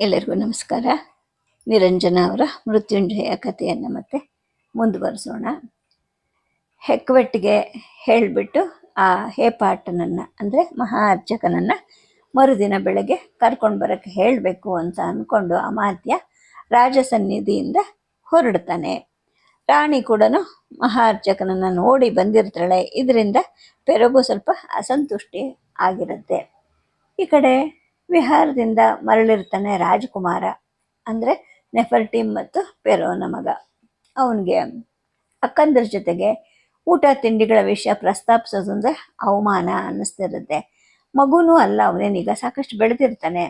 ಎಲ್ಲರಿಗೂ ನಮಸ್ಕಾರ. ನಿರಂಜನ ಅವರ ಮೃತ್ಯುಂಜಯ ಕಥೆಯನ್ನು ಮತ್ತೆ ಮುಂದುವರಿಸೋಣ. ಹೆಕ್ವೆಟ್ಟಿಗೆ ಹೇಳಿಬಿಟ್ಟು ಆ ಹೇಪಾಟನನ್ನು, ಅಂದರೆ ಮಹಾ ಅರ್ಚಕನನ್ನು ಮರುದಿನ ಬೆಳಗ್ಗೆ ಕರ್ಕೊಂಡು ಬರೋಕ್ಕೆ ಹೇಳಬೇಕು ಅಂತ ಅಂದ್ಕೊಂಡು ಅಮಾತ್ಯ ರಾಜಸನ್ನಿಧಿಯಿಂದ ಹೊರಡ್ತಾನೆ. ರಾಣಿ ಕೂಡ ಮಹಾ ಅರ್ಚಕನನ್ನು ನೋಡಿ ಬಂದಿರ್ತಾಳೆ. ಇದರಿಂದ ಪೆರಗು ಸ್ವಲ್ಪ ಅಸಂತುಷ್ಟಿ ಆಗಿರುತ್ತೆ. ಈ ಕಡೆ ವಿಹಾರದಿಂದ ಮರಳಿರ್ತಾನೆ ರಾಜಕುಮಾರ. ಅಂದರೆ ನೆಫರ್ಟಿಮ್ ಮತ್ತು ಪೆರೋನ ಮಗ. ಅವನಿಗೆ ಅಕ್ಕಂದ್ರ ಜೊತೆಗೆ ಊಟ ತಿಂಡಿಗಳ ವಿಷಯ ಪ್ರಸ್ತಾಪಿಸೋದಂದ್ರೆ ಅವಮಾನ ಅನ್ನಿಸ್ತಿರುತ್ತೆ. ಮಗುನೂ ಅಲ್ಲ ಅವನೇನೀಗ ಸಾಕಷ್ಟು ಬೆಳೆದಿರ್ತಾನೆ.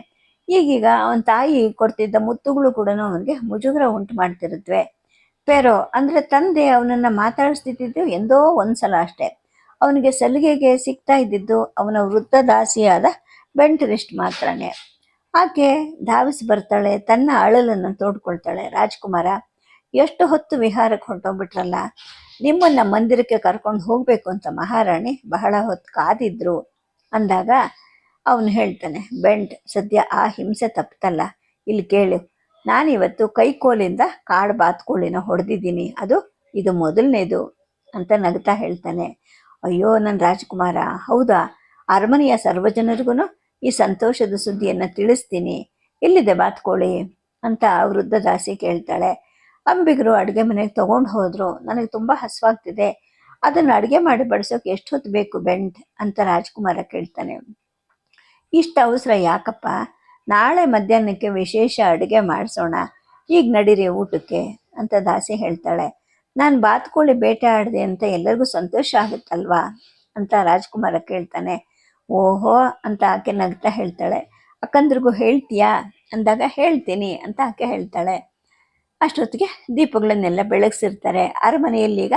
ಈಗೀಗ ಅವನ ತಾಯಿ ಕೊಡ್ತಿದ್ದ ಮುತ್ತುಗಳು ಕೂಡ ಅವನಿಗೆ ಮುಜುಗರ ಉಂಟು ಮಾಡ್ತಿರುತ್ತವೆ ಪೆರೋ ಅಂದರೆ ತಂದೆ ಅವನನ್ನು ಮಾತಾಡಿಸ್ತಿದ್ದು ಎಂದೋ ಒಂದ್ಸಲ ಅಷ್ಟೇ. ಅವನಿಗೆ ಸಲಿಗೆಗೆ ಸಿಗ್ತಾ ಇದ್ದಿದ್ದು ಅವನ ವೃದ್ಧ ದಾಸಿಯಾದ ಬೆಂಟರಿಸ್ಟ್ ಮಾತ್ರನೇ. ಆಕೆ ಧಾವಿಸಿ ಬರ್ತಾಳೆ, ತನ್ನ ಅಳಲನ್ನು ತೋಡ್ಕೊಳ್ತಾಳೆ. ರಾಜ್ಕುಮಾರ, ಎಷ್ಟು ಹೊತ್ತು ವಿಹಾರಕ್ಕೆ ಹೊರಟೋಗ್ಬಿಟ್ರಲ್ಲ? ನಿಮ್ಮನ್ನ ಮಂದಿರಕ್ಕೆ ಕರ್ಕೊಂಡು ಹೋಗಬೇಕು ಅಂತ ಮಹಾರಾಣಿ ಬಹಳ ಹೊತ್ತು ಕಾದಿದ್ರು. ಅಂದಾಗ ಅವನು ಹೇಳ್ತಾನೆ, ಬೆಂಟ್, ಸದ್ಯ ಆ ಹಿಂಸೆ ತಪ್ಪತಲ್ಲ ಇಲ್ಲಿ ಕೇಳು. ನಾನಿವತ್ತು ಕೈಕೋಲಿಂದ ಕಾಡು ಬಾತ್ಕೋಳಿನ ಹೊಡೆದಿದ್ದೀನಿ. ಅದು, ಇದು ಮೊದಲನೇದು. ಅಂತ ನಗ್ತಾ ಹೇಳ್ತಾನೆ. ಅಯ್ಯೋ ನನ್ನ ರಾಜ್ಕುಮಾರ, ಹೌದಾ? ಅರಮನೆಯ ಸರ್ವಜನರಿಗೂ ಈ ಸಂತೋಷದ ಸುದ್ದಿಯನ್ನು ತಿಳಿಸ್ತೀನಿ. ಎಲ್ಲಿದೆ ಬಾತ್ಕೋಳಿ ಅಂತ ವೃದ್ಧ ದಾಸಿ ಕೇಳ್ತಾಳೆ. ಅಂಬಿಗರು ಅಡುಗೆ ಮನೆಗೆ ತಗೊಂಡು ಹೋದ್ರು. ನನಗೆ ತುಂಬ ಹಸುವಾಗ್ತಿದೆ. ಅದನ್ನು ಅಡುಗೆ ಮಾಡಿ ಬಡಿಸೋಕೆ ಎಷ್ಟು ಹೊತ್ತು ಬೇಕು ಬೆಂಟ್ ಅಂತ ರಾಜ್ಕುಮಾರ ಕೇಳ್ತಾನೆ. ಇಷ್ಟು ಅವಸರ ಯಾಕಪ್ಪ? ನಾಳೆ ಮಧ್ಯಾಹ್ನಕ್ಕೆ ವಿಶೇಷ ಅಡುಗೆ ಮಾಡಿಸೋಣ. ಈಗ ನಡೀರಿ ಊಟಕ್ಕೆ ಅಂತ ದಾಸಿ ಹೇಳ್ತಾಳೆ. ನಾನು ಬಾತ್ಕೋಳಿ ಬೇಟೆ ಆಡಿದೆ ಅಂತ ಎಲ್ಲರಿಗೂ ಸಂತೋಷ ಆಗುತ್ತಲ್ವಾ? ಅಂತ ರಾಜ್ಕುಮಾರ ಕೇಳ್ತಾನೆ. ಓಹೋ ಅಂತ ಆಕೆ ನಗ್ತಾ ಹೇಳ್ತಾಳೆ. ಅಕ್ಕಂದ್ರಿಗೂ ಹೇಳ್ತೀಯಾ? ಅಂದಾಗ, ಹೇಳ್ತೀನಿ ಅಂತ ಆಕೆ ಹೇಳ್ತಾಳೆ. ಅಷ್ಟೊತ್ತಿಗೆ ದೀಪಗಳನ್ನೆಲ್ಲ ಬೆಳಗಿಸಿರ್ತಾರೆ. ಈಗ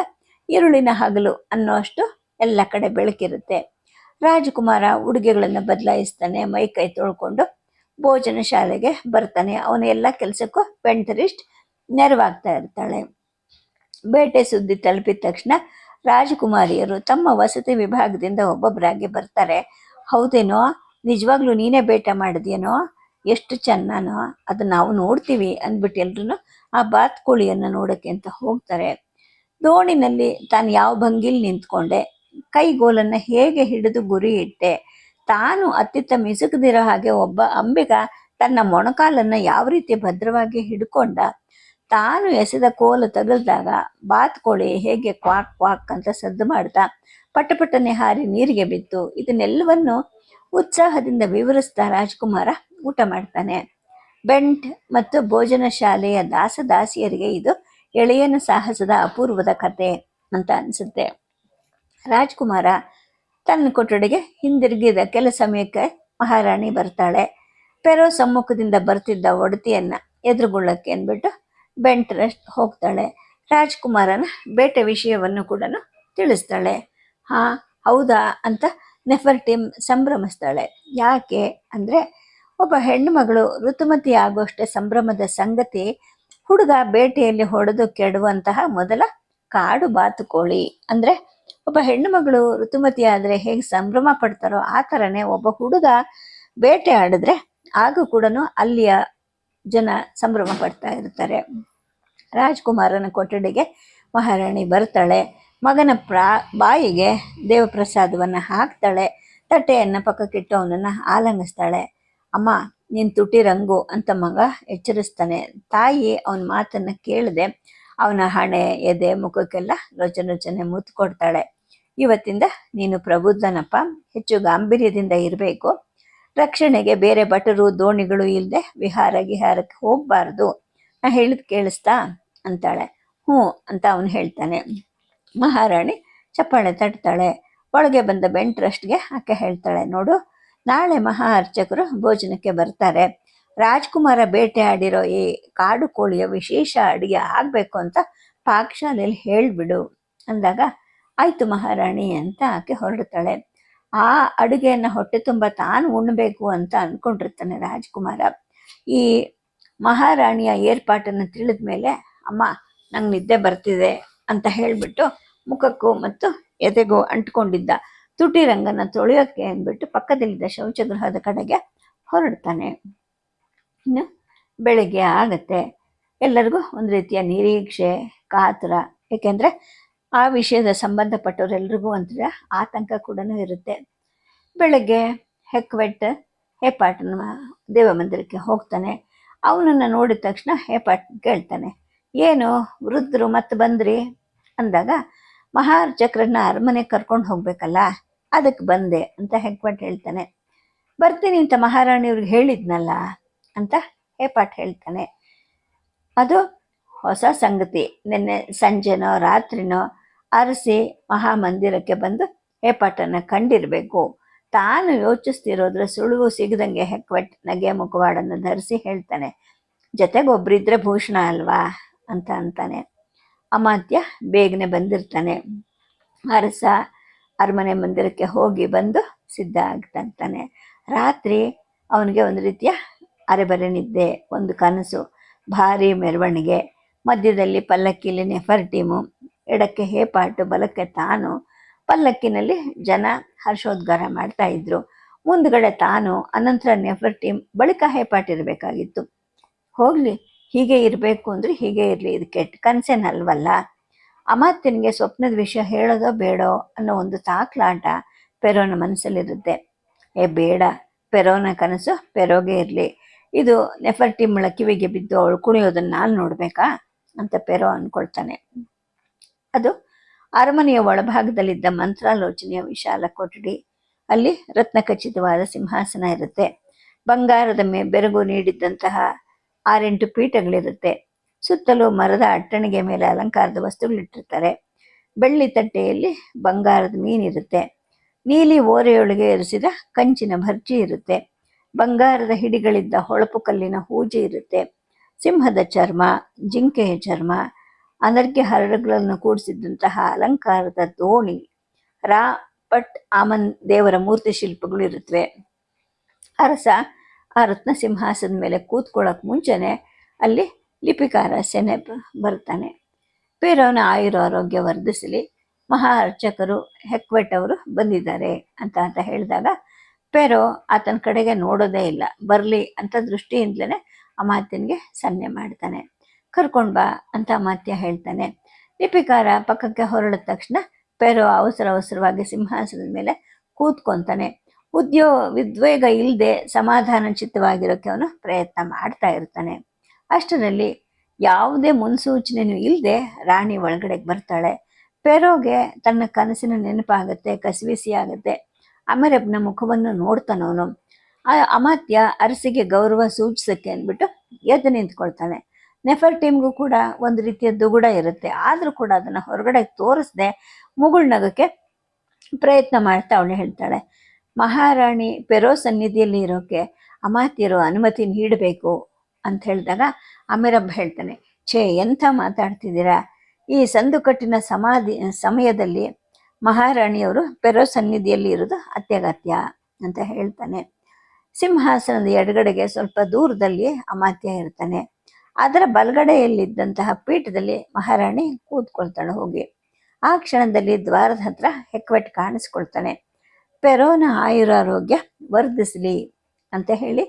ಈರುಳ್ಳಿನ ಹಗಲು ಅನ್ನೋಷ್ಟು ಎಲ್ಲ ಕಡೆ ಬೆಳಕಿರುತ್ತೆ. ರಾಜಕುಮಾರ ಉಡುಗೆಗಳನ್ನು ಬದಲಾಯಿಸ್ತಾನೆ, ಮೈ ಕೈ ತೊಳ್ಕೊಂಡು ಭೋಜನ ಶಾಲೆಗೆ ಬರ್ತಾನೆ. ಅವನ ಎಲ್ಲ ಕೆಲಸಕ್ಕೂ ಪೆಂಟರಿಸ್ಟ್ ನೆರವಾಗ್ತಾ ಇರ್ತಾಳೆ. ಬೇಟೆ ಸುದ್ದಿ ತಲುಪಿದ ತಕ್ಷಣ ರಾಜಕುಮಾರಿಯರು ತಮ್ಮ ವಸತಿ ವಿಭಾಗದಿಂದ ಒಬ್ಬೊಬ್ಬರಾಗಿ ಬರ್ತಾರೆ. ಹೌದೇನೋ? ನಿಜವಾಗ್ಲೂ ನೀನೇ ಬೇಟೆ ಮಾಡಿದ್ಯೇನೋ? ಎಷ್ಟು ಚೆನ್ನಾನೋ? ಅದು ನಾವು ನೋಡ್ತೀವಿ ಅಂದ್ಬಿಟ್ಟು ಎಲ್ರೂ ಆ ಬಾತ್ಕೋಳಿಯನ್ನು ನೋಡಕ್ಕೆ ಅಂತ ಹೋಗ್ತಾರೆ. ದೋಣಿನಲ್ಲಿ ತಾನು ಯಾವ ಭಂಗಿಲಿ ನಿಂತ್ಕೊಂಡೆ. ಕೈಗೋಲನ್ನು ಹೇಗೆ ಹಿಡಿದು ಗುರಿ ಇಟ್ಟೆ. ತಾನು ಅತ್ತಿತ್ತ ಮಿಸುಕದಿರೋ ಹಾಗೆ ಒಬ್ಬ ಅಂಬಿಗ ತನ್ನ ಮೊಣಕಾಲನ್ನು ಯಾವ ರೀತಿ ಭದ್ರವಾಗಿ ಹಿಡ್ಕೊಂಡ. ತಾನು ಎಸೆದ ಕೋಲು ತಗಲ್ದಾಗ ಬಾತ್ಕೋಳಿ ಹೇಗೆ ಕ್ವಾಕ್ ಕ್ವಾಕ್ ಅಂತ ಸದ್ದು ಮಾಡ್ತಾ ಪಟಪಟನೆ ಹಾರಿ ನೀರಿಗೆ ಬಿತ್ತು ಇದನ್ನೆಲ್ಲವನ್ನು ಉತ್ಸಾಹದಿಂದ ವಿವರಿಸ್ತಾ ರಾಜ್ಕುಮಾರ ಊಟ ಮಾಡ್ತಾನೆ. ಬೆಂಟ್ ಮತ್ತು ಭೋಜನ ಶಾಲೆಯ ದಾಸದಾಸಿಯರಿಗೆ ಇದು ಎಳೆಯನ ಸಾಹಸದ ಅಪೂರ್ವದ ಕತೆ ಅಂತ ಅನಿಸುತ್ತೆ. ರಾಜ್ಕುಮಾರ ತನ್ನ ಕೊಠಡಿಗೆ ಹಿಂದಿರುಗಿದ ಕೆಲ ಸಮಯಕ್ಕೆ ಮಹಾರಾಣಿ ಬರ್ತಾಳೆ. ಪೆರೋ ಸಮ್ಮುಖದಿಂದ ಬರ್ತಿದ್ದ ಒಡತಿಯನ್ನ ಎದುರುಗೊಳ್ಳಕ್ಕೆ ಅಂದ್ಬಿಟ್ಟು ಬೆಂಟ್ರಸ್ಟ್ ಹೋಗ್ತಾಳೆ. ರಾಜ್ಕುಮಾರನ ಬೇಟೆ ವಿಷಯವನ್ನು ಕೂಡ ತಿಳಿಸ್ತಾಳೆ. ಹಾ, ಹೌದಾ ಅಂತ ನೆಫರ್ ಟೀಮ್ ಸಂಭ್ರಮಿಸ್ತಾಳೆ. ಯಾಕೆ ಅಂದರೆ ಒಬ್ಬ ಹೆಣ್ಣುಮಗಳು ಋತುಮತಿ ಆಗುವಷ್ಟೇ ಸಂಭ್ರಮದ ಸಂಗತಿ ಹುಡುಗ ಬೇಟೆಯಲ್ಲಿ ಹೊಡೆದು ಕೆಡುವಂತಹ ಮೊದಲ ಕಾಡು ಬಾತುಕೋಳಿ ಅಂದರೆ ಒಬ್ಬ ಹೆಣ್ಣುಮಗಳು ಋತುಮತಿ ಆದರೆ ಹೇಗೆ ಸಂಭ್ರಮ ಪಡ್ತಾರೋ ಆ ಥರನೇ ಒಬ್ಬ ಹುಡುಗ ಬೇಟೆ ಆಡಿದ್ರೆ ಆಗ ಕೂಡ ಅಲ್ಲಿಯ ಜನ ಸಂಭ್ರಮ ಪಡ್ತಾ ಇರ್ತಾರೆ. ರಾಜ್ಕುಮಾರನ ಕೊಠಡಿಗೆ ಮಹಾರಾಣಿ ಬರ್ತಾಳೆ. ಮಗನ ಪ್ರಾ, ಬಾಯಿಗೆ ದೇವಪ್ರಸಾದವನ್ನು ಹಾಕ್ತಾಳೆ. ತಟ್ಟೆಯನ್ನು ಪಕ್ಕಕ್ಕಿಟ್ಟು ಅವನನ್ನು ಆಲಂಗಿಸ್ತಾಳೆ. ಅಮ್ಮ, ನೀನು ತುಟಿ ರಂಗು ಅಂತ ಮಗ ಎಚ್ಚರಿಸ್ತಾನೆ. ತಾಯಿ ಅವನ ಮಾತನ್ನು ಕೇಳದೆ ಅವನ ಹಣೆ, ಎದೆ, ಮುಖಕ್ಕೆಲ್ಲ ರೋಚನೆ ಮುತ್ತು ಕೊಡ್ತಾಳೆ ಇವತ್ತಿಂದ ನೀನು ಪ್ರಬುದ್ಧನಪ್ಪ. ಹೆಚ್ಚು ಗಾಂಭೀರ್ಯದಿಂದ ಇರಬೇಕು. ರಕ್ಷಣೆಗೆ ಬೇರೆ ಭಟರು ದೋಣಿಗಳು ಇಲ್ಲದೆ ವಿಹಾರ ಗಿಹಾರಕ್ಕೆ ಹೋಗಬಾರ್ದು. ನಾ ಹೇಳಿದ್ ಕೇಳಿಸ್ತಾ? ಅಂತಾಳೆ. ಹ್ಞೂ ಅಂತ ಅವನು ಹೇಳ್ತಾನೆ. ಮಹಾರಾಣಿ ಚಪ್ಪಾಳೆ ತಟ್ತಾಳೆ. ಒಳಗೆ ಬಂದ ಬೆಂಟ್ರಸ್ಟ್ಗೆ ಆಕೆ ಹೇಳ್ತಾಳೆ, ನೋಡು, ನಾಳೆ ಮಹಾ ಅರ್ಚಕರು ಭೋಜನಕ್ಕೆ ಬರ್ತಾರೆ. ರಾಜ್ಕುಮಾರ ಬೇಟೆ ಆಡಿರೋ ಈ ಕಾಡು ಕೋಳಿಯ ವಿಶೇಷ ಅಡುಗೆ ಆಗಬೇಕು ಅಂತ ಪಾಕಶಾಲೆಯಲ್ಲಿ ಹೇಳಿಬಿಡು. ಅಂದಾಗ, ಆಯಿತು ಮಹಾರಾಣಿ ಅಂತ ಆಕೆ ಹೊರಡ್ತಾಳೆ. ಆ ಅಡುಗೆಯನ್ನು ಹೊಟ್ಟೆ ತುಂಬ ತಾನು ಉಣ್ಣಬೇಕು ಅಂತ ಅಂದ್ಕೊಂಡಿರ್ತಾನೆ ರಾಜ್ಕುಮಾರ. ಈ ಮಹಾರಾಣಿಯ ಏರ್ಪಾಟನ್ನು ತಿಳಿದ ಮೇಲೆ, ಅಮ್ಮ, ನಂಗೆ ನಿದ್ದೆ ಬರ್ತಿದೆ ಅಂತ ಹೇಳಿಬಿಟ್ಟು ಮುಖಕ್ಕೂ ಮತ್ತು ಎದೆಗೂ ಅಂಟ್ಕೊಂಡಿದ್ದ ತುಟಿ ರಂಗನ ತೊಳೆಯೋಕ್ಕೆ ಅಂದ್ಬಿಟ್ಟು ಪಕ್ಕದಲ್ಲಿದ್ದ ಶೌಚಗೃಹದ ಕಡೆಗೆ ಹೊರಡ್ತಾನೆ. ಇನ್ನು ಬೆಳಗ್ಗೆ ಆಗತ್ತೆ. ಎಲ್ಲರಿಗೂ ಒಂದು ರೀತಿಯ ನಿರೀಕ್ಷೆ, ಕಾತರ. ಏಕೆಂದರೆ ಆ ವಿಷಯದ ಸಂಬಂಧಪಟ್ಟವರೆಲ್ರಿಗೂ ಒಂಥರ ಆತಂಕ ಕೂಡ ಇರುತ್ತೆ. ಬೆಳಗ್ಗೆ ಹೆಕ್ವೆಟ್ ಹೇಪಾಟನ ದೇವ ಮಂದಿರಕ್ಕೆ ಹೋಗ್ತಾನೆ. ಅವನನ್ನು ನೋಡಿದ ತಕ್ಷಣ ಹೇಪಾಟ್ ಕೇಳ್ತಾನೆ, ಏನು ವೃದ್ಧರು ಮತ್ತೆ ಬಂದ್ರಿ? ಅಂದಾಗ ಮಹಾರ್ಚಕ್ರನ್ನ ಅರಮನೆ ಕರ್ಕೊಂಡು ಹೋಗ್ಬೇಕಲ್ಲ ಅದಕ್ಕೆ ಬಂದೆ ಅಂತ ಹೆಕ್ವೆಟ್ ಹೇಳ್ತಾನೆ. ಬರ್ತೀನಿ ಅಂತ ಮಹಾರಾಣಿಯವ್ರಿಗೆ ಹೇಳಿದ್ನಲ್ಲ? ಅಂತ ಹೇಪಾಟ್ ಹೇಳ್ತಾನೆ. ಅದು ಹೊಸ ಸಂಗತಿ. ನಿನ್ನೆ ಸಂಜೆನೋ ರಾತ್ರಿನೋ ಅರಸಿ ಮಹಾಮಂದಿರಕ್ಕೆ ಬಂದು ಹೇಪಾಟನ್ನು ಕಂಡಿರಬೇಕು. ತಾನು ಯೋಚಿಸ್ತಿರೋದ್ರ ಸುಳಿವು ಸಿಗದಂಗೆ ಹೆಕ್ವೆಟ್ ನಗೆ ಮುಖವಾಡನ್ನು ಧರಿಸಿ ಹೇಳ್ತಾನೆ ಜೊತೆಗೆ ಒಬ್ರಿದ್ರೆ ಭೂಷಣ ಅಲ್ವಾ? ಅಂತ ಅಂತಾನೆ. ಅಮಾತ್ಯ ಬೇಗನೆ ಬಂದಿರ್ತಾನೆ. ಅರಸ ಅರಮನೆ ಮಂದಿರಕ್ಕೆ ಹೋಗಿ ಬಂದು ಸಿದ್ಧ ಆಗ್ತಾನೆ ರಾತ್ರಿ ಅವನಿಗೆ ಒಂದು ರೀತಿಯ ಅರೆಬರೆ ನಿದ್ದೆ ಒಂದು ಕನಸು. ಭಾರಿ ಮೆರವಣಿಗೆ. ಮಧ್ಯದಲ್ಲಿ ಪಲ್ಲಕ್ಕಿಲಿ ನೆಫರ್ ಟೀಮು. ಎಡಕ್ಕೆ ಹೇಪಾಟು ಬಲಕ್ಕೆ ತಾನು. ಪಲ್ಲಕ್ಕಿನಲ್ಲಿ ಜನ ಹರ್ಷೋದ್ಗಾರ ಮಾಡ್ತಾ ಇದ್ರು. ಮುಂದ್ಗಡೆ ತಾನು, ಅನಂತರ ನೆಫರ್ ಟೀಮ್ ಬಳಿಕ ಹೇಪಾಟ್ ಇರಬೇಕಾಗಿತ್ತು. ಹೋಗ್ಲಿ, ಹೀಗೆ ಇರಬೇಕು ಅಂದ್ರೆ ಹೀಗೆ ಇರಲಿ, ಇದು ಕೆಟ್ಟ ಕನಸೇನಲ್ವಲ್ಲ ಅಮಾತ್ಯನಿಗೆ ಸ್ವಪ್ನದ ವಿಷಯ ಹೇಳೋದೋ ಬೇಡೋ ಅನ್ನೋ ಒಂದು ತಾಕ್ಲಾಟ ಪೆರೋನ ಮನಸ್ಸಲ್ಲಿರುತ್ತೆ. ಏ ಬೇಡ, ಪೆರೋನ ಕನಸು ಪೆರೋಗೆ ಇರಲಿ. ಇದು ನೆಫರ್ಟಿಮ್ಮಳ ಕಿವಿಗೆ ಬಿದ್ದು ಅವಳು ಕುಣಿಯೋದನ್ನ ನಾನು ನೋಡ್ಬೇಕಾ? ಅಂತ ಪೆರೋ ಅನ್ಕೊಳ್ತಾನೆ. ಅದು ಅರಮನೆಯ ಒಳಭಾಗದಲ್ಲಿದ್ದ ಮಂತ್ರಾಲೋಚನೆಯ ವಿಶಾಲ ಕೊಠಡಿ. ಅಲ್ಲಿ ರತ್ನಖಚಿತವಾದ ಸಿಂಹಾಸನ ಇರುತ್ತೆ. ಬಂಗಾರದ ಮೇ, ಬೆರಗು ನೀಡಿದ್ದಂತಹ ಆರೆಂಟು ಪೀಠಗಳಿರುತ್ತೆ. ಸುತ್ತಲೂ ಮರದ ಅಟ್ಟಣಿಗೆ ಮೇಲೆ ಅಲಂಕಾರದ ವಸ್ತುಗಳಿಟ್ಟಿರ್ತಾರೆ. ಬೆಳ್ಳಿ ತಟ್ಟೆಯಲ್ಲಿ ಬಂಗಾರದ ಮೀನಿರುತ್ತೆ ನೀಲಿ ಓರೆಯೊಳಗೆ ಇರಿಸಿದ ಕಂಚಿನ ಭರ್ಜಿ ಇರುತ್ತೆ. ಬಂಗಾರದ ಹಿಡಿಗಳಿದ್ದ ಹೊಳಪು ಕಲ್ಲಿನ ಹೂಜೆ ಇರುತ್ತೆ. ಸಿಂಹದ ಚರ್ಮ, ಜಿಂಕೆಯ ಚರ್ಮ ಅನರ್ಘ್ಯ ಹರಡುಗಳನ್ನು ಕೂಡಿಸಿದಂತಹ ಅಲಂಕಾರದ ದೋಣಿ, ರಾ ಪಟ್ ಆಮನ್ ದೇವರ ಮೂರ್ತಿ ಶಿಲ್ಪಗಳು ಇರುತ್ತವೆ. ಅರಸ ಆ ರತ್ನ ಸಿಂಹಾಸನದ ಮೇಲೆ ಕೂತ್ಕೊಳ್ಳೋಕೆ ಮುಂಚೆನೆ ಅಲ್ಲಿ ಲಿಪಿಕಾರ ಸೆನೆ ಬರ್ತಾನೆ ಪೇರವನ ಆಯುರ ಆರೋಗ್ಯ ವರ್ಧಿಸಲಿ ಮಹಾ ಅರ್ಚಕರು ಹೆಕ್ವೆಟ್ ಅವರು ಬಂದಿದ್ದಾರೆ ಅಂತ ಅಂತ ಹೇಳಿದಾಗ ಪೇರೋ ಆತನ ಕಡೆಗೆ ನೋಡೋದೇ ಇಲ್ಲ, ಬರಲಿ ಅಂತ ದೃಷ್ಟಿಯಿಂದಲೇ ಆ ಮಾತಿನಿಗೆ ಸನ್ನೆ ಮಾಡ್ತಾನೆ. ಕರ್ಕೊಂಡ್ ಬಾ ಅಂತ ಮಾತ್ಯ ಹೇಳ್ತಾನೆ. ಲಿಪಿಕಾರ ಪಕ್ಕಕ್ಕೆ ಹೊರಳಿದ ತಕ್ಷಣ ಪೆರೋ ಅವಸರ ಅವಸರವಾಗಿ ಸಿಂಹಾಸನದ ಮೇಲೆ ಕೂತ್ಕೊಂತಾನೆ. ಉದ್ಯೋ ವಿದ್ವೇಗ ಇಲ್ಲದೆ ಸಮಾಧಾನ ಚಿತ್ತವಾಗಿರೋಕ್ಕೆ ಅವನು ಪ್ರಯತ್ನ ಮಾಡ್ತಾ ಇರ್ತಾನೆ. ಅಷ್ಟರಲ್ಲಿ ಯಾವುದೇ ಮುನ್ಸೂಚನೆಯೂ ಇಲ್ಲದೆ ರಾಣಿ ಒಳಗಡೆಗೆ ಬರ್ತಾಳೆ. ಪೆರೋಗೆ ತನ್ನ ಕನಸಿನ ನೆನಪಾಗುತ್ತೆ, ಕಸಿವಿಸಿ ಆಗುತ್ತೆ. ಅಮರಬ್ನ ಮುಖವನ್ನು ನೋಡ್ತಾನವನು. ಆ ಅಮಾತ್ಯ ಅರಸಿಗೆ ಗೌರವ ಸೂಚಿಸಕ್ಕೆ ಅಂದ್ಬಿಟ್ಟು ಎದ್ದು ನಿಂತ್ಕೊಳ್ತಾನೆ. ನೆಫರ್ ಟೀಮ್ಗೂ ಕೂಡ ಒಂದು ರೀತಿಯ ದುಗುಡ ಇರುತ್ತೆ. ಆದರೂ ಕೂಡ ಅದನ್ನು ಹೊರಗಡೆ ತೋರಿಸದೆ ಮುಗುಳ್ನಗಕ್ಕೆ ಪ್ರಯತ್ನ ಮಾಡ್ತಾ ಅವಳು ಹೇಳ್ತಾಳೆ, ಮಹಾರಾಣಿ ಪೆರೋ ಸನ್ನಿಧಿಯಲ್ಲಿ ಇರೋಕೆ ಅಮಾತ್ಯರು ಅನುಮತಿ ನೀಡಬೇಕು ಅಂತ ಹೇಳಿದಾಗ ಅಮಿರಬ್ಬ ಹೇಳ್ತಾನೆ, ಛೇ, ಎಂಥ ಮಾತಾಡ್ತಿದ್ದೀರಾ? ಈ ಸಂದುಕಟ್ಟಿನ ಸಮಾಧಿ, ಸಮಯದಲ್ಲಿ ಮಹಾರಾಣಿಯವರು ಪೆರೋ ಸನ್ನಿಧಿಯಲ್ಲಿ ಇರೋದು ಅತ್ಯಗತ್ಯ ಅಂತ ಹೇಳ್ತಾನೆ. ಸಿಂಹಾಸನದ ಎಡಗಡೆಗೆ ಸ್ವಲ್ಪ ದೂರದಲ್ಲಿ ಅಮಾತ್ಯ ಇರ್ತಾನೆ. ಅದರ ಬಲಗಡೆಯಲ್ಲಿದ್ದಂತಹ ಪೀಠದಲ್ಲಿ ಮಹಾರಾಣಿ ಕೂತ್ಕೊಳ್ತಾಳೆ ಹೋಗಿ. ಆ ಕ್ಷಣದಲ್ಲಿ ದ್ವಾರದ ಹತ್ರ ಹೆಕ್ವೆಟ್ ಕಾಣಿಸ್ಕೊಳ್ತಾನೆ. ಪೆರೋನ ಆಯುರಾರೋಗ್ಯ ವರ್ಧಿಸಲಿ ಅಂತ ಹೇಳಿ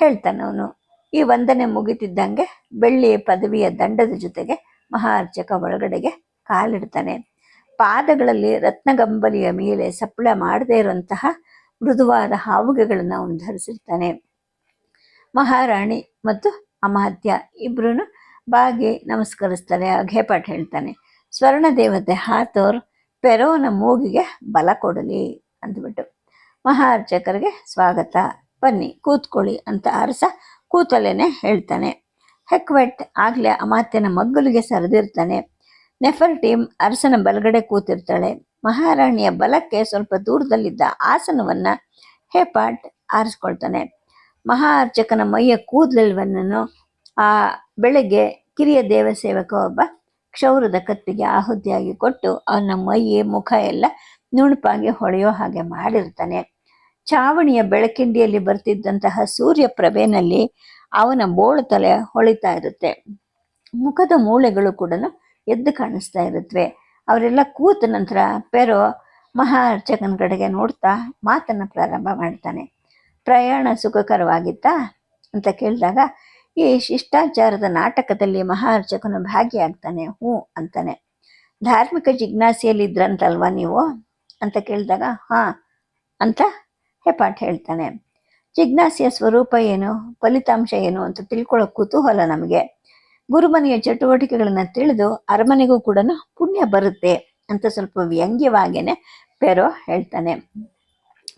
ಹೇಳ್ತಾನೆ ಅವನು. ಈ ವಂದನೆ ಮುಗಿತಿದ್ದಂಗೆ ಬೆಳ್ಳಿ ಪದವಿಯ ದಂಡದ ಜೊತೆಗೆ ಮಹಾರ್ಚಕ ಒಳಗಡೆಗೆ ಕಾಲಿಡ್ತಾನೆ. ಪಾದಗಳಲ್ಲಿ ರತ್ನಗಂಬಲಿಯ ಮೇಲೆ ಸಪ್ಪಳ ಮಾಡದೇ ಇರುವಂತಹ ಮೃದುವಾದ ಹಾವುಗೆಗಳನ್ನು ಅವನು ಧರಿಸಿರ್ತಾನೆ. ಮಹಾರಾಣಿ ಮತ್ತು ಅಮಾತ್ಯ ಇಬ್ಬರೂ ಬಾಗಿ ನಮಸ್ಕರಿಸ್ತಾರೆ ಪಾಠ ಹೇಳ್ತಾನೆ. ಸ್ವರ್ಣ ದೇವತೆ ಹಾತೋರ್ ಪೆರೋನ ಮೂಗಿಗೆ ಬಲ ಕೊಡಲಿ ಅಂದ್ಬಿಟ್ಟು. ಮಹಾರ್ಚಕರಿಗೆ ಸ್ವಾಗತ. ಬನ್ನಿ, ಕೂತ್ಕೊಳ್ಳಿ ಅಂತ ಅರಸ ಕೂತಲೇನೆ ಹೇಳ್ತಾನೆ. ಹೆಕ್ವೆಟ್ ಆಗ್ಲೇ ಅಮಾತ್ಯನ ಮಗ್ಗಲಿಗೆ ಸರಿದಿರ್ತಾನೆ. ನೆಫರ್ ಟೀಮ್ ಅರಸನ ಬಲಗಡೆ ಕೂತಿರ್ತಾಳೆ. ಮಹಾರಾಣಿಯ ಬಲಕ್ಕೆ ಸ್ವಲ್ಪ ದೂರದಲ್ಲಿದ್ದ ಆಸನವನ್ನ ಹೇಪಾಟ್ ಆರಿಸ್ಕೊಳ್ತಾನೆ. ಮಹಾ ಅರ್ಚಕನ ಮೈಯ ಕೂದಲೆಲ್ವನ್ನೂ ಆ ಬೆಳಗ್ಗೆ ಕಿರಿಯ ದೇವಸೇವಕ ಒಬ್ಬ ಕ್ಷೌರದ ಕತ್ತಿಗೆ ಆಹುತಿಯಾಗಿ ಕೊಟ್ಟು ಅವನ ಮೈ ಮುಖ ಎಲ್ಲ ನುಣುಪಾಗಿ ಹೊಳೆಯೋ ಹಾಗೆ ಮಾಡಿರ್ತಾನೆ. ಚಾವಣಿಯ ಬೆಳಕಿಂಡಿಯಲ್ಲಿ ಬರ್ತಿದ್ದಂತಹ ಸೂರ್ಯ ಪ್ರಭೆನಲ್ಲಿ ಅವನ ಬೋಳು ತಲೆ ಹೊಳಿತಾ ಇರುತ್ತೆ. ಮುಖದ ಮೂಳೆಗಳು ಕೂಡ ಎದ್ದು ಕಾಣಿಸ್ತಾ ಇರುತ್ತವೆ ಅವರೆಲ್ಲ ಕೂತ ನಂತರ ಪೆರೋ ಮಹಾ ಅರ್ಚಕನ ಕಡೆಗೆ ನೋಡ್ತಾ ಮಾತನ್ನು ಪ್ರಾರಂಭ ಮಾಡ್ತಾನೆ. ಪ್ರಯಾಣ ಸುಖಕರವಾಗಿತ್ತಾ ಅಂತ ಕೇಳಿದಾಗ ಈ ಶಿಷ್ಟಾಚಾರದ ನಾಟಕದಲ್ಲಿ ಮಹಾರ್ಚಕನು ಭಾಗಿಯಾಗ್ತಾನೆ, ಹ್ಞೂ ಅಂತಾನೆ. ಧಾರ್ಮಿಕ ಜಿಜ್ಞಾಸೆಯಲ್ಲಿದ್ರಂತಲ್ವಾ ನೀವು? ಅಂತ ಕೇಳಿದಾಗ, ಹಾ ಅಂತ ಹೆಪಾಟ್ ಹೇಳ್ತಾನೆ. ಜಿಜ್ಞಾಸೆಯ ಸ್ವರೂಪ ಏನು? ಫಲಿತಾಂಶ ಏನು ಅಂತ ತಿಳ್ಕೊಳ್ಳೋ ಕುತೂಹಲ ನಮಗೆ. ಗುರುಮನೆಯ ಚಟುವಟಿಕೆಗಳನ್ನು ತಿಳಿದು ಅರಮನೆಗೂ ಕೂಡ ಪುಣ್ಯ ಬರುತ್ತೆ ಅಂತ ಸ್ವಲ್ಪ ವ್ಯಂಗ್ಯವಾಗೇನೆ ಪೆರೋ ಹೇಳ್ತಾನೆ.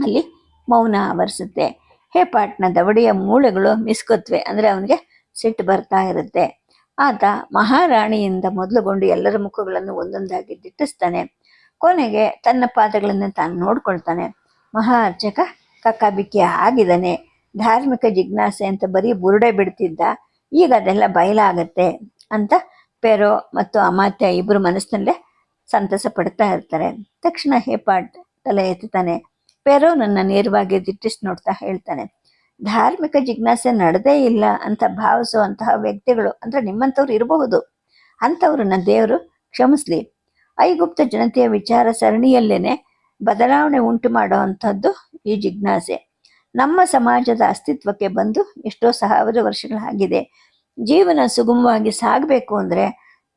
ಅಲ್ಲಿ ಮೌನ ಆವರಿಸುತ್ತೆ. ಹೇಪಾಟ್ನ ದವಡಿಯ ಮೂಳೆಗಳು ಮಿಸ್ಕುತ್ತವೆ ಅಂದರೆ ಅವನಿಗೆ ಸಿಟ್ಟು ಬರ್ತಾ ಇರುತ್ತೆ. ಆತ ಮಹಾರಾಣಿಯಿಂದ ಮೊದಲುಗೊಂಡು ಎಲ್ಲರ ಮುಖಗಳನ್ನು ಒಂದೊಂದಾಗಿ ದಿಟ್ಟಿಸ್ತಾನೆ. ಕೊನೆಗೆ ತನ್ನ ಪಾದಗಳನ್ನು ತಾನು ನೋಡ್ಕೊಳ್ತಾನೆ. ಮಹಾ ಅರ್ಚಕ ಕಕ್ಕಾಬಿಕ್ಕಿ ಆಗಿದ್ದಾನೆ. ಧಾರ್ಮಿಕ ಜಿಜ್ಞಾಸೆ ಅಂತ ಬರೀ ಬುರುಡೆ ಬಿಡ್ತಿದ್ದ. ಈಗ ಅದೆಲ್ಲ ಬಯಲಾಗತ್ತೆ ಅಂತ ಪೆರೋ ಮತ್ತು ಅಮಾತ್ಯ ಇಬ್ಬರು ಮನಸ್ಸಿನಲ್ಲೇ ಸಂತಸ ಪಡ್ತಾ ಇರ್ತಾರೆ. ತಕ್ಷಣ ಹೇಪಾಟ್ ತಲೆ ಎತ್ತುತ್ತಾನೆ. ಪೆರೋ ನನ್ನ ನೇರವಾಗಿ ದಿಟ್ಟಿಸಿ ನೋಡ್ತಾ ಹೇಳ್ತಾನೆ. ಧಾರ್ಮಿಕ ಜಿಜ್ಞಾಸೆ ನಡೆದೇ ಇಲ್ಲ ಅಂತ ಭಾವಿಸುವಂತಹ ವ್ಯಕ್ತಿಗಳು ಅಂದ್ರೆ ನಿಮ್ಮಂಥವ್ರು ಇರಬಹುದು. ಅಂಥವ್ರನ್ನ ದೇವರು, ಕ್ಷಮಿಸ್ಲಿ. ಐಗುಪ್ತ ಜನತೆಯ ವಿಚಾರ ಸರಣಿಯಲ್ಲೇನೆ ಬದಲಾವಣೆ ಉಂಟು ಮಾಡುವಂಥದ್ದು ಈ ಜಿಜ್ಞಾಸೆ. ನಮ್ಮ ಸಮಾಜದ ಅಸ್ತಿತ್ವಕ್ಕೆ ಬಂದು ಎಷ್ಟೋ ಸಾವಿರ ವರ್ಷಗಳಾಗಿದೆ. ಜೀವನ ಸುಗಮವಾಗಿ ಸಾಗಬೇಕು ಅಂದ್ರೆ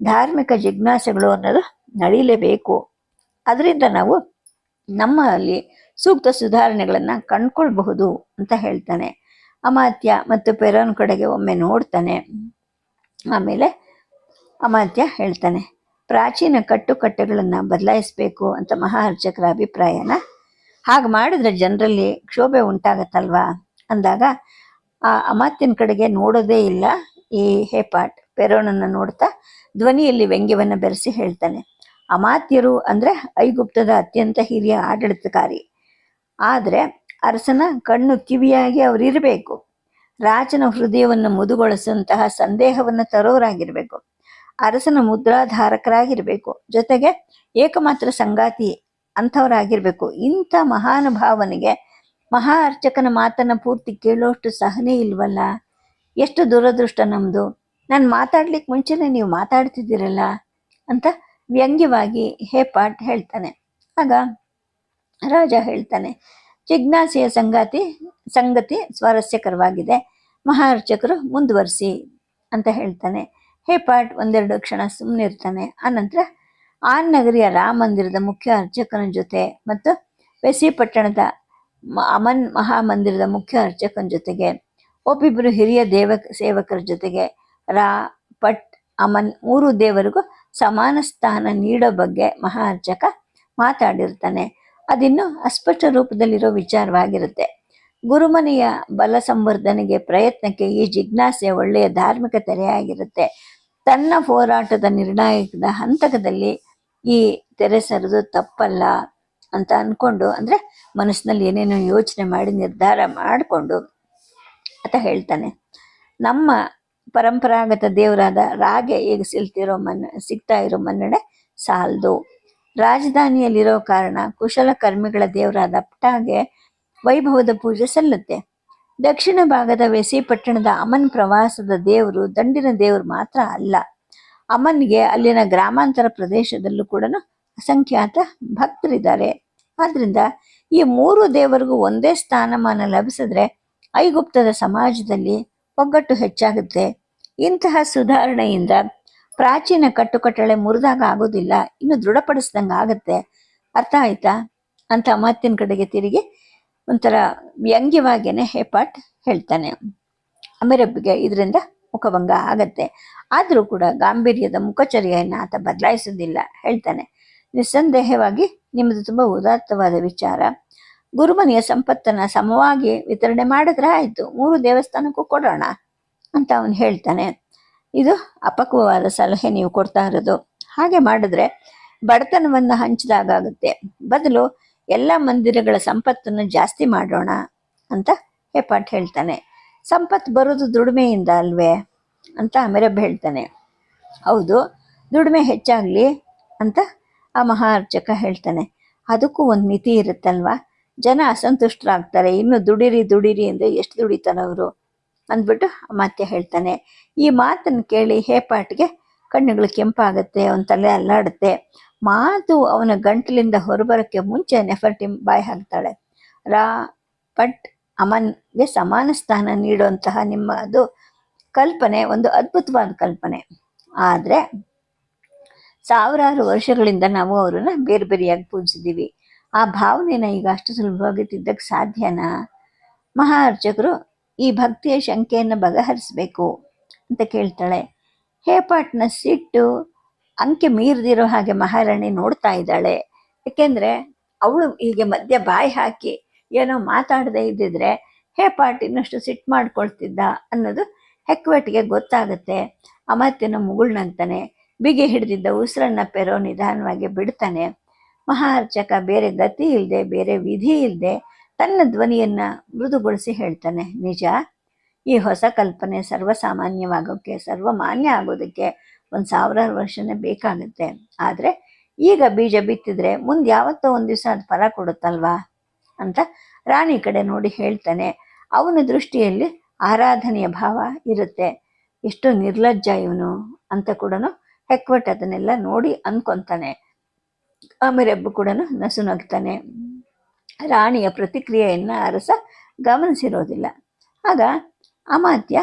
ಧಾರ್ಮಿಕ ಜಿಜ್ಞಾಸೆಗಳು ಅನ್ನೋದು ನಡೀಲೇಬೇಕು. ಅದರಿಂದ ನಾವು ನಮ್ಮಲ್ಲಿ ಸೂಕ್ತ ಸುಧಾರಣೆಗಳನ್ನು ಕಂಡ್ಕೊಳ್ಬಹುದು ಅಂತ ಹೇಳ್ತಾನೆ. ಅಮಾತ್ಯ ಮತ್ತು ಪೆರೋನ್ ಕಡೆಗೆ ಒಮ್ಮೆ ನೋಡ್ತಾನೆ. ಆಮೇಲೆ ಅಮಾತ್ಯ ಹೇಳ್ತಾನೆ, ಪ್ರಾಚೀನ ಕಟ್ಟುಕಟ್ಟೆಗಳನ್ನು ಬದಲಾಯಿಸಬೇಕು ಅಂತ ಮಹಾರ್ಚಕರ ಅಭಿಪ್ರಾಯನ. ಹಾಗೆ ಮಾಡಿದ್ರೆ ಜನರಲ್ಲಿ ಕ್ಷೋಭೆ ಉಂಟಾಗತ್ತಲ್ವಾ? ಅಂದಾಗ, ಆ ಅಮಾತ್ಯನ ಕಡೆಗೆ ನೋಡೋದೇ ಇಲ್ಲ ಈ ಹೇಪಾಟ್. ಪೆರೋನನ್ನು ನೋಡ್ತಾ ಧ್ವನಿಯಲ್ಲಿ ವ್ಯಂಗ್ಯವನ್ನು ಬೆರೆಸಿ ಹೇಳ್ತಾನೆ, ಅಮಾತ್ಯರು ಅಂದರೆ ಐಗುಪ್ತದ ಅತ್ಯಂತ ಹಿರಿಯ ಆಡಳಿತಕಾರಿ. ಆದ್ರೆ ಅರಸನ ಕಣ್ಣು ಕಿವಿಯಾಗಿ ಅವರಿರಬೇಕು ರಾಜನ ಹೃದಯವನ್ನು ಮುದುಗೊಳಿಸುವಂತಹ ಸಂದೇಹವನ್ನು ತರೋರಾಗಿರಬೇಕು. ಅರಸನ ಮುದ್ರಾಧಾರಕರಾಗಿರಬೇಕು. ಜೊತೆಗೆ ಏಕಮಾತ್ರ ಸಂಗಾತಿ ಅಂಥವರಾಗಿರಬೇಕು. ಇಂಥ ಮಹಾನುಭಾವನಿಗೆ ಮಹಾ ಅರ್ಚಕನ ಮಾತನ್ನು ಪೂರ್ತಿ ಕೇಳೋಷ್ಟು ಸಹನೆ ಇಲ್ವಲ್ಲ? ಎಷ್ಟು ದುರದೃಷ್ಟ ನಮ್ಮದು ನಾನು ಮಾತಾಡ್ಲಿಕ್ಕೆ ಮುಂಚೆನೇ ನೀವು ಮಾತಾಡ್ತಿದ್ದೀರಲ್ಲ ಅಂತ ವ್ಯಂಗ್ಯವಾಗಿ ಹೇಪಾಟ್ ಹೇಳ್ತಾನೆ. ಆಗ ರಾಜ ಹೇಳ್ತಾನೆ, ಜಿಜ್ಞಾಸೆಯ ಸಂಗಾತಿ, ಸಂಗತಿ ಸ್ವಾರಸ್ಯಕರವಾಗಿದೆ. ಮಹಾರ್ಚಕರು ಮುಂದುವರಿಸಿ, ಅಂತ ಹೇಳ್ತಾನೆ. ಹೇ ಪಾಟ್, ಒಂದೆರಡು ಕ್ಷಣ ಸುಮ್ಮನಿರ್ತಾನೆ ಆನಂತರ ಆನ್ ನಗರಿಯ ರಾಮ ಮಂದಿರದ ಮುಖ್ಯ ಅರ್ಚಕನ ಜೊತೆ ಮತ್ತು ವೆಸಿ ಪಟ್ಟಣದ ಮ- ಅಮನ್ ಮಹಾಮಂದಿರದ ಮುಖ್ಯ ಅರ್ಚಕನ ಜೊತೆಗೆ ಒಬ್ಬಿಬ್ಬರು ಹಿರಿಯ ದೇವ, ಸೇವಕರ ಜೊತೆಗೆ ರಾ, ಪಟ್, ಅಮನ್ ಮೂರು ದೇವರಿಗೂ ಸಮಾನ ಸ್ಥಾನ ನೀಡೋ ಬಗ್ಗೆ ಮಹಾ ಅರ್ಚಕ ಮಾತಾಡಿರ್ತಾನೆ. ಅದಿನ್ನು ಅಸ್ಪಷ್ಟ ರೂಪದಲ್ಲಿರೋ ವಿಚಾರವಾಗಿರುತ್ತೆ. ಗುರುಮನೆಯ ಬಲ ಸಂವರ್ಧನೆಗೆ ಪ್ರಯತ್ನಕ್ಕೆ ಈ ಜಿಜ್ಞಾಸೆ ಒಳ್ಳೆಯ ಧಾರ್ಮಿಕ ತೆರೆಯಾಗಿರುತ್ತೆ. ತನ್ನ ಹೋರಾಟದ ನಿರ್ಣಾಯಕದ ಹಂತಕದಲ್ಲಿ ಈ ತೆರೆ ಸರಿದು ತಪ್ಪಲ್ಲ ಅಂತ ಅಂದ್ಕೊಂಡು ಅಂದ್ರೆ ಮನಸ್ಸಿನಲ್ಲಿ ಏನೇನೋ ಯೋಚನೆ ಮಾಡಿ ನಿರ್ಧಾರ ಮಾಡಿಕೊಂಡು ಅಂತ ಹೇಳ್ತಾನೆ. ನಮ್ಮ ಪರಂಪರಾಗತ ದೇವರಾದ ರಾಗೆ ಈಗ ಸಿಲ್ತಿರೋ ಮನ್ನ ಸಿಗ್ತಾ ಇರೋ ಮನ್ನಣೆ ಸಾಲದು. ರಾಜಧಾನಿಯಲ್ಲಿರೋ ಕಾರಣ ಕುಶಲಕರ್ಮಿಗಳ ದೇವರಾದ ಪ್ಟಾಗೆ ವೈಭವದ ಪೂಜೆ ಸಲ್ಲುತ್ತೆ. ದಕ್ಷಿಣ ಭಾಗದ ವೆಸಿ ಪಟ್ಟಣದ ಅಮನ್ ಪ್ರವಾಸದ ದೇವರು ದಂಡಿನ ದೇವರು ಮಾತ್ರ ಅಲ್ಲ. ಅಮನ್ಗೆ ಅಲ್ಲಿನ ಗ್ರಾಮಾಂತರ ಪ್ರದೇಶದಲ್ಲೂ ಕೂಡ ಅಸಂಖ್ಯಾತ ಭಕ್ತರಿದ್ದಾರೆ. ಆದ್ರಿಂದ ಈ ಮೂರು ದೇವರಿಗೂ ಒಂದೇ ಸ್ಥಾನಮಾನ ಲಭಿಸಿದ್ರೆ ಐಗುಪ್ತದ ಸಮಾಜದಲ್ಲಿ ಒಗ್ಗಟ್ಟು ಹೆಚ್ಚಾಗುತ್ತೆ. ಇಂತಹ ಸುಧಾರಣೆಯಿಂದ ಪ್ರಾಚೀನ ಕಟ್ಟುಕಟ್ಟಳೆ ಮುರಿದಾಗ ಆಗೋದಿಲ್ಲ, ಇನ್ನು ದೃಢಪಡಿಸ್ದಂಗೆ ಆಗತ್ತೆ. ಅರ್ಥ ಆಯ್ತಾ? ಅಂತ ಮಾತಿನ ಕಡೆಗೆ ತಿರುಗಿ ಒಂಥರ ವ್ಯಂಗ್ಯವಾಗಿಯೇ ಹೇಪಾಟ್ ಹೇಳ್ತಾನೆ. ಅಮೆರಬ್ಬಿಗೆ ಇದರಿಂದ ಮುಖಭಂಗ ಆಗತ್ತೆ. ಆದರೂ ಕೂಡ ಗಾಂಭೀರ್ಯದ ಮುಖಚರ್ಯೆಯನ್ನು ಆತ ಬದಲಾಯಿಸೋದಿಲ್ಲ ಹೇಳ್ತಾನೆ. ನಿಸ್ಸಂದೇಹವಾಗಿ ನಿಮ್ಮದು ತುಂಬ ಉದಾತ್ತವಾದ ವಿಚಾರ. ಗುರುಮನೆಯ ಸಂಪತ್ತನ್ನು ಸಮವಾಗಿ ವಿತರಣೆ ಮಾಡಿದ್ರೆ ಆಯಿತು, ಮೂರು ದೇವಸ್ಥಾನಕ್ಕೂ ಕೊಡೋಣ ಅಂತ ಅವನು ಹೇಳ್ತಾನೆ. ಇದು ಅಪಕ್ವವಾದ ಸಲಹೆ ನೀವು ಕೊಡ್ತಾ ಇರೋದು. ಹಾಗೆ ಮಾಡಿದ್ರೆ ಬಡತನವನ್ನು ಹಂಚಿದಾಗುತ್ತೆ ಬದಲು ಎಲ್ಲ ಮಂದಿರಗಳ ಸಂಪತ್ತನ್ನು ಜಾಸ್ತಿ ಮಾಡೋಣ ಅಂತ ಹೆಪಾಟ್ ಹೇಳ್ತಾನೆ. ಸಂಪತ್ತು ಬರೋದು ದುಡಿಮೆಯಿಂದ ಅಲ್ವೇ ಅಂತ ಅಮಿರಬ್ ಹೇಳ್ತಾನೆ. ಹೌದು, ದುಡಿಮೆ ಹೆಚ್ಚಾಗಲಿ ಅಂತ ಆ ಮಹಾ ಅರ್ಚಕ ಹೇಳ್ತಾನೆ. ಅದಕ್ಕೂ ಒಂದು ಮಿತಿ ಇರುತ್ತಲ್ವಾ? ಜನ ಅಸಂತುಷ್ಟರಾಗ್ತಾರೆ. ಇನ್ನು ದುಡಿರಿ ದುಡಿರಿ ಅಂದರೆ ಎಷ್ಟು ದುಡಿತಾರೆ ಅವರು? ಅಂದ್ಬಿಟ್ಟು ಮತ್ತೆ ಹೇಳ್ತಾನೆ. ಈ ಮಾತನ್ನು ಕೇಳಿ ಹೇಪಾಟ್ಗೆ ಕಣ್ಣುಗಳು ಕೆಂಪಾಗುತ್ತೆ, ಅವನ ತಲೆ ಅಲ್ಲಾಡುತ್ತೆ. ಮಾತು ಅವನ ಗಂಟಲಿಂದ ಹೊರಬರಕ್ಕೆ ಮುಂಚೆ ನೆಫರ್ಟಿಮ್ ಬಾಯ್ ಹಾಕ್ತಾಳೆ. ರಾ, ಪಟ್, ಅಮನ್ಗೆ ಸಮಾನ ಸ್ಥಾನ ನೀಡುವಂತಹ ನಿಮ್ಮ ಅದು ಕಲ್ಪನೆ, ಒಂದು ಅದ್ಭುತವಾದ ಕಲ್ಪನೆ. ಆದರೆ ಸಾವಿರಾರು ವರ್ಷಗಳಿಂದ ನಾವು ಅವರನ್ನ ಬೇರೆ ಬೇರೆಯಾಗಿ ಪೂಜಿಸಿದ್ದೀವಿ. ಆ ಭಾವನೆನ ಈಗ ಅಷ್ಟು ಸುಲಭವಾಗಿ ತಿದ್ದಕ್ಕೆ ಸಾಧ್ಯನಾ? ಮಹಾ ಅರ್ಚಕರು ಈ ಭಕ್ತಿಯ ಶಂಕೆಯನ್ನು ಬಗೆಹರಿಸಬೇಕು ಅಂತ ಕೇಳ್ತಾಳೆ. ಹೇಪಾಟ್ನ ಸಿಟ್ಟು ಅಂಕೆ ಮೀರದಿರೋ ಹಾಗೆ ಮಹಾರಾಣಿ ನೋಡ್ತಾ ಇದ್ದಾಳೆ. ಯಾಕೆಂದ್ರೆ ಅವಳು ಹೀಗೆ ಮಧ್ಯ ಬಾಯಿ ಹಾಕಿ ಏನೋ ಮಾತಾಡದೇ ಇದ್ದಿದ್ರೆ ಹೇಪಾಟ್ ಇನ್ನಷ್ಟು ಸಿಟ್ಟು ಮಾಡ್ಕೊಳ್ತಿದ್ದ ಅನ್ನೋದು ಹೆಕ್ವೆಟ್ಗೆ ಗೊತ್ತಾಗುತ್ತೆ. ಅಮಾತ್ಯನ ಮುಗುಳ್ನಂತಾನೆ ಬಿಗಿ ಹಿಡಿದಿದ್ದ ಉಸಿರನ್ನ ಪೆರೋ ನಿಧಾನವಾಗಿ ಬಿಡ್ತಾನೆ. ಮಹಾರ್ಚಕ, ಬೇರೆ ಗತಿ ಇಲ್ಲದೆ ಬೇರೆ ವಿಧಿ ಇಲ್ಲದೆ ತನ್ನ ಧ್ವನಿಯನ್ನ ಮೃದುಗೊಳಿಸಿ ಹೇಳ್ತಾನೆ, ನಿಜ, ಈ ಹೊಸ ಕಲ್ಪನೆ ಸರ್ವಸಾಮಾನ್ಯವಾಗೋಕ್ಕೆ ಸರ್ವಮಾನ್ಯ ಆಗೋದಕ್ಕೆ ಒಂದು ಸಾವಿರಾರು ವರ್ಷನೇ ಬೇಕಾಗುತ್ತೆ. ಆದರೆ ಈಗ ಬೀಜ ಬಿತ್ತಿದ್ರೆ ಮುಂದೆ ಯಾವತ್ತೋ ಒಂದು ದಿವಸ ಅದು ಫಲ ಕೊಡುತ್ತಲ್ವಾ? ಅಂತ ರಾಣಿ ಕಡೆ ನೋಡಿ ಹೇಳ್ತಾನೆ, ಅವನ ದೃಷ್ಟಿಯಲ್ಲಿ ಆರಾಧನೆಯ ಭಾವ ಇರುತ್ತೆ. ಎಷ್ಟು ನಿರ್ಲಜ್ಜ ಇವನು ಅಂತ ಕೂಡ ಹೆಕ್ವಟ್ ಅದನ್ನೆಲ್ಲ ನೋಡಿ ಅನ್ಕೊಂತಾನೆ. ಆಮೇಲೆ ಕೂಡ ನಸು ನಗ್ತಾನೆ ರಾಣಿಯ ಪ್ರತಿಕ್ರಿಯೆಯನ್ನು ಅರಸ ಗಮನಿಸಿರೋದಿಲ್ಲ. ಆಗ ಅಮಾತ್ಯ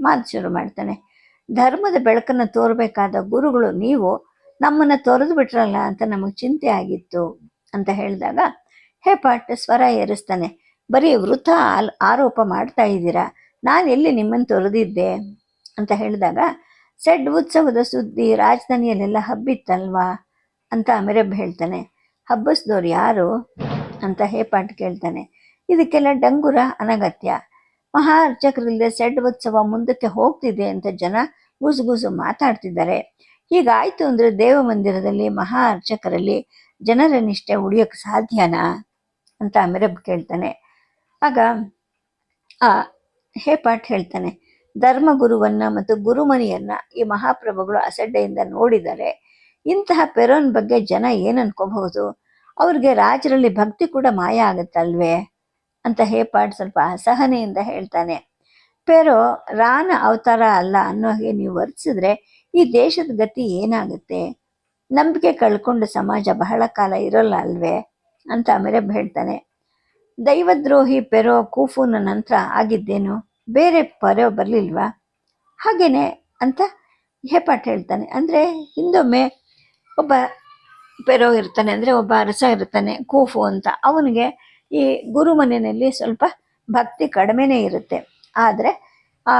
ಮಾತು ಶುರು ಮಾಡ್ತಾನೆ, ಧರ್ಮದ ಬೆಳಕನ್ನು ತೋರಬೇಕಾದ ಗುರುಗಳು ನೀವು ನಮ್ಮನ್ನು ತೊರೆದು ಬಿಟ್ರಲ್ಲ ಅಂತ ನಮಗೆ ಚಿಂತೆ ಆಗಿತ್ತು ಅಂತ ಹೇಳಿದಾಗ, ಹೇ ಪಾಠ ಸ್ವರ ಏರಿಸ್ತಾನೆ, ಬರೀ ವೃಥ ಆಲ್- ಆರೋಪ ಮಾಡ್ತಾ ಇದ್ದೀರಾ? ನಾನು ಎಲ್ಲಿ ನಿಮ್ಮನ್ನು ತೊರೆದಿದ್ದೆ? ಅಂತ ಹೇಳಿದಾಗ, ಸೆಡ್ ಉತ್ಸವದ ಸುದ್ದಿ ರಾಜಧಾನಿಯಲ್ಲೆಲ್ಲ ಹಬ್ಬಿತ್ತಲ್ವಾ? ಅಂತ ಅಮಿರಬ್ ಹೇಳ್ತಾನೆ ಹಬ್ಬಿಸಿದವ್ರು ಯಾರು? ಅಂತ ಹೇಪಾಟ್ ಕೇಳ್ತಾನೆ. ಇದಕ್ಕೆಲ್ಲ ಡಂಗುರ ಅನಗತ್ಯ. ಮಹಾ ಸೆಡ್ ಉತ್ಸವ ಮುಂದಕ್ಕೆ ಹೋಗ್ತಿದೆ ಅಂತ ಜನ ಗುಸುಗುಸು ಮಾತಾಡ್ತಿದ್ದಾರೆ. ಹೀಗಾಯ್ತು ಅಂದ್ರೆ ದೇವ ಮಂದಿರದಲ್ಲಿ ಮಹಾ ಅರ್ಚಕರಲ್ಲಿ ಜನರ ನಿಷ್ಠೆ ಉಳಿಯೋಕೆ ಸಾಧ್ಯನಾ ಅಂತ ಅಮಿರಬ್ ಕೇಳ್ತಾನೆ. ಆಗ, ಆ ಹೇಪಾಟ್ ಹೇಳ್ತಾನೆ ಧರ್ಮಗುರುವನ್ನ ಮತ್ತು ಗುರುಮನಿಯನ್ನ ಈ ಮಹಾಪ್ರಭುಗಳು ಅಸಡ್ಡೆಯಿಂದ ನೋಡಿದರೆ ಇಂತಹ ಪೆರೋನ್ ಬಗ್ಗೆ ಜನ ಏನ್ ಅನ್ಕೋಬಹುದು? ಅವ್ರಿಗೆ ರಾಜರಲ್ಲಿ ಭಕ್ತಿ ಕೂಡ ಮಾಯ ಆಗುತ್ತಲ್ವೇ? ಅಂತ ಹೇಪಾಟ್ ಸ್ವಲ್ಪ ಅಸಹನೆಯಿಂದ ಹೇಳ್ತಾನೆ. ಪೆರೋ, ರಾನ ಅವತಾರ ಅಲ್ಲ ಅನ್ನೋ ಹಾಗೆ ನೀವು ವರ್ತಿಸಿದ್ರೆ ಈ ದೇಶದ ಗತಿ ಏನಾಗುತ್ತೆ? ನಂಬಿಕೆ ಕಳ್ಕೊಂಡು ಸಮಾಜ ಬಹಳ ಕಾಲ ಇರೋಲ್ಲ ಅಲ್ವೇ? ಅಂತ ಮೆರಬ್ ಹೇಳ್ತಾನೆ. ದೈವದ್ರೋಹಿ ಪೆರೋ ಕೂಫೂನ ನಂತರ ಆಗಿದ್ದೇನು? ಬೇರೆ ಪರೋ ಬರಲಿಲ್ವಾ? ಹಾಗೇನೆ ಅಂತ ಹೇಪಾಟ್ ಹೇಳ್ತಾನೆ. ಅಂದರೆ ಹಿಂದೊಮ್ಮೆ ಒಬ್ಬ ಪೆರೋ ಇರ್ತಾನೆ ಅಂದರೆ ಒಬ್ಬ ಅರಸ ಇರ್ತಾನೆ, ಕೂಫು ಅಂತ. ಅವನಿಗೆ ಈ ಗುರುಮನೆಯಲ್ಲಿ ಸ್ವಲ್ಪ ಭಕ್ತಿ ಕಡಿಮೆನೇ ಇರುತ್ತೆ. ಆದರೆ ಆ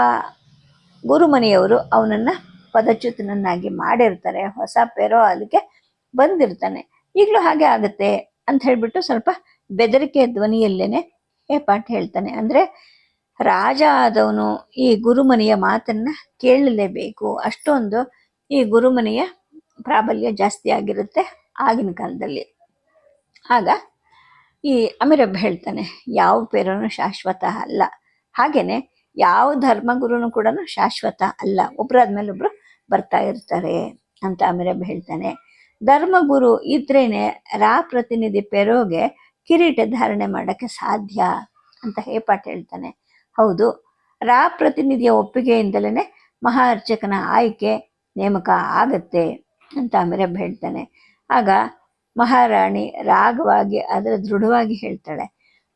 ಗುರುಮನೆಯವರು ಅವನನ್ನು ಪದಚ್ಯುತನನ್ನಾಗಿ ಮಾಡಿರ್ತಾರೆ. ಹೊಸ ಪೆರೋ ಅದಕ್ಕೆ ಬಂದಿರ್ತಾನೆ. ಈಗಲೂ ಹಾಗೆ ಆಗುತ್ತೆ ಅಂತ ಹೇಳಿಬಿಟ್ಟು ಸ್ವಲ್ಪ ಬೆದರಿಕೆ ಧ್ವನಿಯಲ್ಲೇನೆ ಪಾಠ ಹೇಳ್ತಾನೆ. ಅಂದರೆ ರಾಜ ಆದವನು ಈ ಗುರುಮನೆಯ ಮಾತನ್ನ ಕೇಳಲೇಬೇಕು. ಅಷ್ಟೊಂದು ಈ ಗುರುಮನೆಯ ಪ್ರಾಬಲ್ಯ ಜಾಸ್ತಿ ಆಗಿರುತ್ತೆ. ಆಗಿನ ಕಾಲದಲ್ಲಿ. ಆಗ ಈ ಅಮಿರಬ್ ಹೇಳ್ತಾನೆ, ಯಾವ ಪೇರನು ಶಾಶ್ವತ ಅಲ್ಲ. ಹಾಗೆಯೇ ಯಾವ ಧರ್ಮಗುರುನು ಕೂಡ ಶಾಶ್ವತ ಅಲ್ಲ. ಒಬ್ರಾದ್ಮೇಲೆ ಒಬ್ರು ಬರ್ತಾ ಇರ್ತಾರೆ ಅಂತ ಅಮಿರಬ್ ಹೇಳ್ತಾನೆ. ಧರ್ಮಗುರು ಇದ್ರೇನೆ ರಾ ಪ್ರತಿನಿಧಿ ಪೆರೋಗೆ ಕಿರೀಟ ಧಾರಣೆ ಮಾಡೋಕ್ಕೆ ಸಾಧ್ಯ ಅಂತ ಹೇಪಾಟ್ ಹೇಳ್ತಾನೆ. ಹೌದು, ರಾ ಪ್ರತಿನಿಧಿಯ ಒಪ್ಪಿಗೆಯಿಂದಲೇ ಮಹಾ ಅರ್ಚಕನ ಆಯ್ಕೆ ನೇಮಕ ಆಗತ್ತೆ ಅಂತ ಅಮಿರಬ್ ಹೇಳ್ತಾನೆ. ಆಗ ಮಹಾರಾಣಿ ರಾಗವಾಗಿ ಅದರ ದೃಢವಾಗಿ ಹೇಳ್ತಾಳೆ,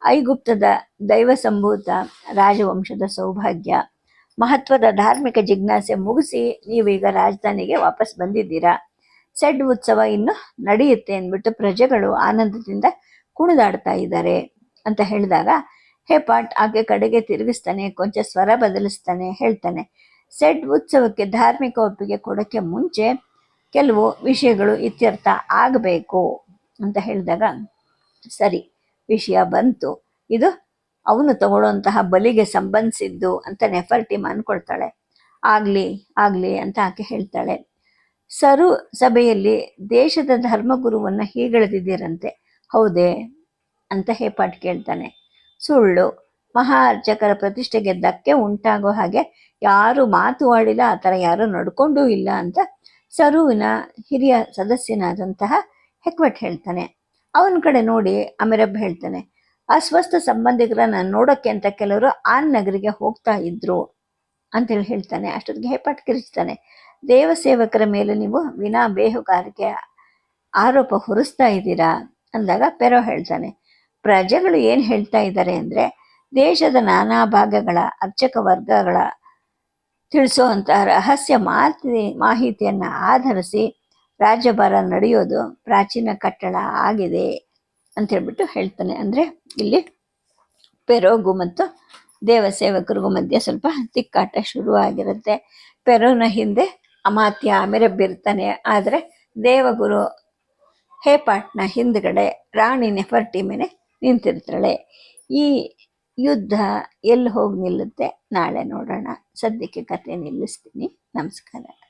ಐಗುಪ್ತದ ದೈವ ಸಂಭೂತ, ರಾಜವಂಶದ ಸೌಭಾಗ್ಯ, ಮಹತ್ವದ ಧಾರ್ಮಿಕ ಜಿಜ್ಞಾಸೆ ಮುಗಿಸಿ ನೀವೀಗ ರಾಜಧಾನಿಗೆ ವಾಪಸ್ ಬಂದಿದ್ದೀರಾ. ಸೆಡ್ ಉತ್ಸವ ಇನ್ನು ನಡೆಯುತ್ತೆ ಅಂದ್ಬಿಟ್ಟು ಪ್ರಜೆಗಳು ಆನಂದದಿಂದ ಕುಣಿದಾಡ್ತಾ ಇದ್ದಾರೆ ಅಂತ ಹೇಳಿದಾಗ, ಹೇ ಪಾಟ್ ಆಕೆ ಕಡೆಗೆ ತಿರುಗಿಸ್ತಾನೆ, ಕೊಂಚ ಸ್ವರ ಬದಲಿಸ್ತಾನೆ, ಹೇಳ್ತಾನೆ. ಸೆಡ್ ಉತ್ಸವಕ್ಕೆ ಧಾರ್ಮಿಕ ಒಪ್ಪಿಗೆ ಕೊಡೋಕ್ಕೆ ಮುಂಚೆ ಕೆಲವು ವಿಷಯಗಳು ಇತ್ಯರ್ಥ ಆಗಬೇಕು ಅಂತ ಹೇಳಿದಾಗ, ಸರಿ, ವಿಷಯ ಬಂತು. ಇದು ಅವನು ತಗೊಳ್ಳುವಂತಹ ಬಲಿಗೆ ಸಂಬಂಧಿಸಿದ್ದು ಅಂತ ನೆಫರ್ಟಿಮ್ ಅನ್ಕೊಳ್ತಾಳೆ ಆಗಲಿ ಆಗಲಿ ಅಂತ ಆಕೆ ಹೇಳ್ತಾಳೆ. ಸರು ಸಭೆಯಲ್ಲಿ ದೇಶದ ಧರ್ಮಗುರುವನ್ನು ಹೀಗೆಳೆದಿದ್ದೀರಂತೆ. ಹೌದೇ? ಅಂತ ಹೇಪಾಟ್ ಕೇಳ್ತಾನೆ. ಸುಳ್ಳು. ಮಹಾ ಅರ್ಚಕರ ಪ್ರತಿಷ್ಠೆಗೆ ಧಕ್ಕೆ ಉಂಟಾಗೋ ಹಾಗೆ ಯಾರು ಮಾತು ಆಡಿಲ್ಲ, ಆ ಥರ ಯಾರು ನಡ್ಕೊಂಡೂ ಇಲ್ಲ ಅಂತ ಸರುವಿನ ಹಿರಿಯ ಸದಸ್ಯನಾದಂತಹ ಹೆಕ್ವೆಟ್ ಹೇಳ್ತಾನೆ. ಅವನ ಕಡೆ ನೋಡಿ ಅಮಿರಬ್ ಹೇಳ್ತಾನೆ, ಅಸ್ವಸ್ಥ ಸಂಬಂಧಿಕರನ್ನ ನೋಡೋಕ್ಕೆ ಅಂತ ಕೆಲವರು ಆನ್ ನಗರಿಗೆ ಹೋಗ್ತಾ ಇದ್ರು ಅಂತೇಳಿ ಹೇಳ್ತಾನೆ. ಅಷ್ಟೊತ್ತಿಗೆ ಹೆಪಾಟ್ ಕಿರಿಸ್ತಾನೆ ದೇವಸೇವಕರ ಮೇಲೆ ನೀವು ವಿನಾ ಬೇಹುಗಾರಿಕೆ ಆರೋಪ ಹೊರಿಸ್ತಾ ಇದ್ದೀರಾ? ಅಂದಾಗ ಪೆರೋ ಹೇಳ್ತಾನೆ, ಪ್ರಜೆಗಳು ಏನು ಹೇಳ್ತಾ ಇದ್ದಾರೆ ಅಂದರೆ ದೇಶದ ನಾನಾ ಭಾಗಗಳ ಅರ್ಚಕ ವರ್ಗಗಳ ತಿಳಿಸುವಂಥ ರಹಸ್ಯ ಮಾತಿ ಮಾಹಿತಿಯನ್ನು ಆಧರಿಸಿ ರಾಜ್ಯಭಾರ ನಡೆಯೋದು ಪ್ರಾಚೀನ ಕಟ್ಟಡ ಆಗಿದೆ ಅಂತ ಹೇಳ್ಬಿಟ್ಟು ಹೇಳ್ತಾನೆ. ಅಂದರೆ ಇಲ್ಲಿ ಪೆರೋಗು ಮತ್ತು ದೇವಸೇವಕರಿಗೂ ಮಧ್ಯೆ ಸ್ವಲ್ಪ ತಿಕ್ಕಾಟ ಶುರುವಾಗಿರುತ್ತೆ. ಪೆರೋನ ಹಿಂದೆ ಅಮಾತ್ಯ ಅಮಿರಬ್ಬಿರ್ತಾನೆ ಆದರೆ ದೇವಗುರು ಹೇಪಾಟ್ನ ಹಿಂದ್ಗಡೆ ರಾಣಿ ನೆಫರ್ಟಿಮೆನೆ ನಿಂತಿರ್ತಾಳೆ. ಈ ಯುದ್ಧ ಎಲ್ಲಿ ಹೋಗಿ ನಿಲ್ಲುತ್ತೆ ನಾಳೆ ನೋಡೋಣ. ಸದ್ಯಕ್ಕೆ ಕತೆ ನಿಲ್ಲಿಸ್ತೀನಿ. ನಮಸ್ಕಾರ.